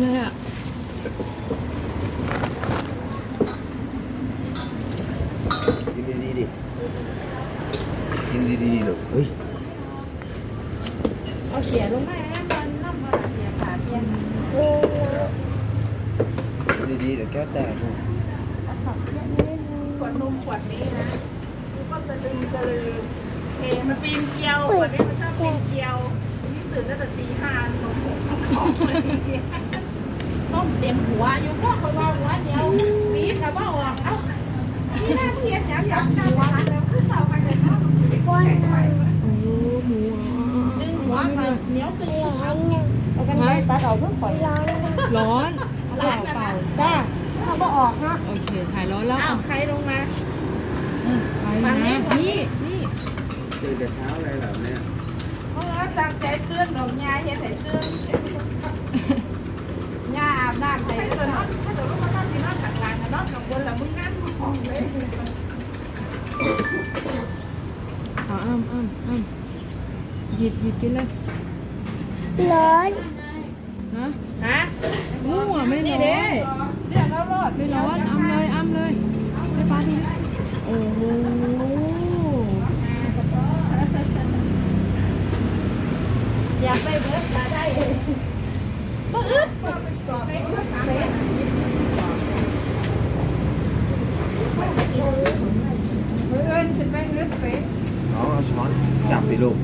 เลยอะกินดีๆดิกินดีๆหรอเฮ้ยเอาเสียลงไปนะมันน้ำมาเสียขาเขียนดีดีเดี๋ยวแก้แตกหมดขวดนมขวดนี้นะกูก็สะดึงสะลือเฮมันปีนเกลียวขวดนี้มันชอบปีนเกลียวนี่ตื่นตั้งแต่ตีห้านมหกสองเลย ต้มเต็มหัวอยู่พ่อคอยว่าหัวเดียวมีดกับว่าออกเอ้านี่น่าเทียนอย่างอย่างหัวแล้วคือเสาไปเลยเนาะแข็งไปโอ้หมูดึงหัวมาเหนียวตึงเอาเอากันไหมตัดออกเพิ่งปล่อยร้อนหลานนะนะจ้าเขาก็ออกนะโอเคถ่ายร้อนแล้วอ้าวใครลงมาไปฝั่งนี้นะฝั่งนี้นี่ตื่นแต่เช้าเลยเหรอเนี่ยเพราะว่าตั้งใจเตือนดอกยาเฮ็ดให้เตือน ยาอาบน้ำให้เตือนเนาะถ้าเกิดว่ามันนอนที่นอนข้างล่างอะนอนข้างบนแล้วมึงนั่งห้องเลยเอาอ้ำอ้ำอ้ำหยิบหยิบกินเลยร้อนฮะฮะมั่วไม่นี่ร้อเด้นเรื่องเรารอดไม่ร้อนอ้ำเลยอ้ำเลยให้ป้าทีโอ้โหอยากไปเบิดมาได้บ่อึด บ่ไปสอาเออาช้อนจับไปลูก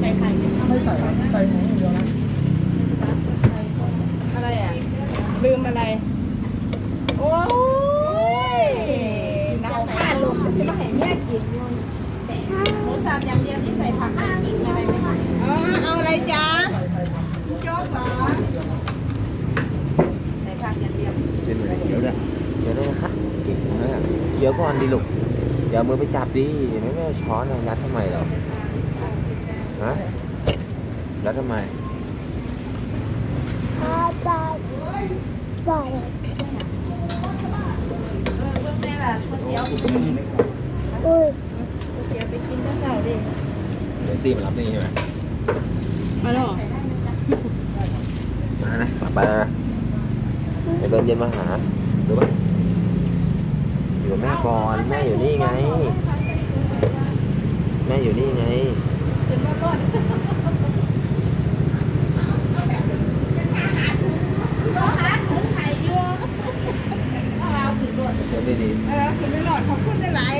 ใส่ไข่ไม่ใส่ใส่หมูเดียวนะอะไรอะ ลืมอะไร โอ้ยหนาวผ้าลงจะมาให้แม่กินหมูสับอย่างเดียวที่ใส่ผักกินอะไรไหมคะอ๋อเอาอะไรจ๊ะโจ๊กเหรอใส่ผักอย่างเดียว เป็นเหมือนเขียวด้วยเขียวด้วยนะครับเก่งมาก เขียวก่อนดิลูกอย่าเอามือไปจับดิไม่ไม่เอาช้อนอะยัดทำไมเหรอฮะยัดทำไมอาบาบ่อยเออเพิ่งแม่ล่ะก๋วยเตี๋ยวก๋วยอุ้ยเตี๋ยวไปกินข้าวเช้าดิเดี๋ยวตีมารับนี่ใช่ไหมไปแล้วเหรอมานะไปนะเดี๋ยวตอนเย็นมาหาดูป่ะอยู่ กับแม่ก่อนแม่อยู่นี่ไง แม่อยู่นี่ไงกินมาก่อนรอหาถุงไข่อยู่เอาเอาถึงรถเดี๋ยวดีเออคุณไม่หลอดขอบคุณได้หลาย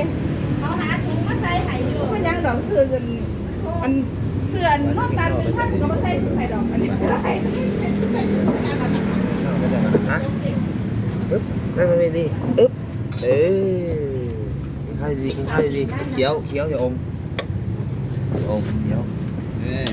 เขาหาถุงมาใส่ไข่อยู่ไม่ยังดอกเสื้อจนอันเสื้ออันนอกตาเป็นท่านก็มาใส่ถุงไข่ดอกอันนี้เสื้อไข่ๆก็ได้ฮะอึ๊บได้ไหมดีอึ๊บ เอ้ยกินข้าวดีกินข้าวดีเคี้ยวเคี้ยวอย่าอมอย่าอมเคี้ยวเอ้ย